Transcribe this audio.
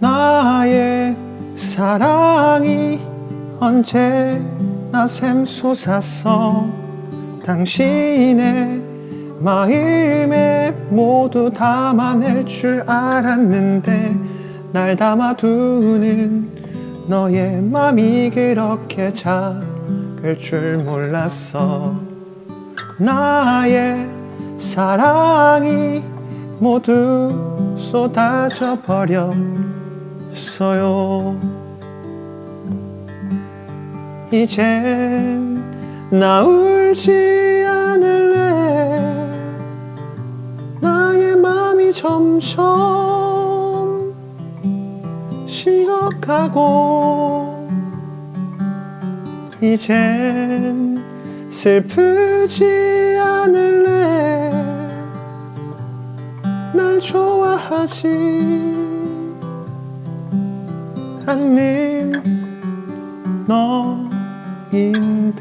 나의 사랑이 언제나 샘솟았어? 당신의 마음에 모두 담아낼 줄 알았는데 날 담아두는 너의 맘이 그렇게 작을 줄 몰랐어. 나의 사랑이 모두 쏟아져 버 렸어요. 이젠 나 울지 않을래? 나의 맘이 점점 식어가고 이젠 슬프지 않을래? 날 좋아하지 않는 너인데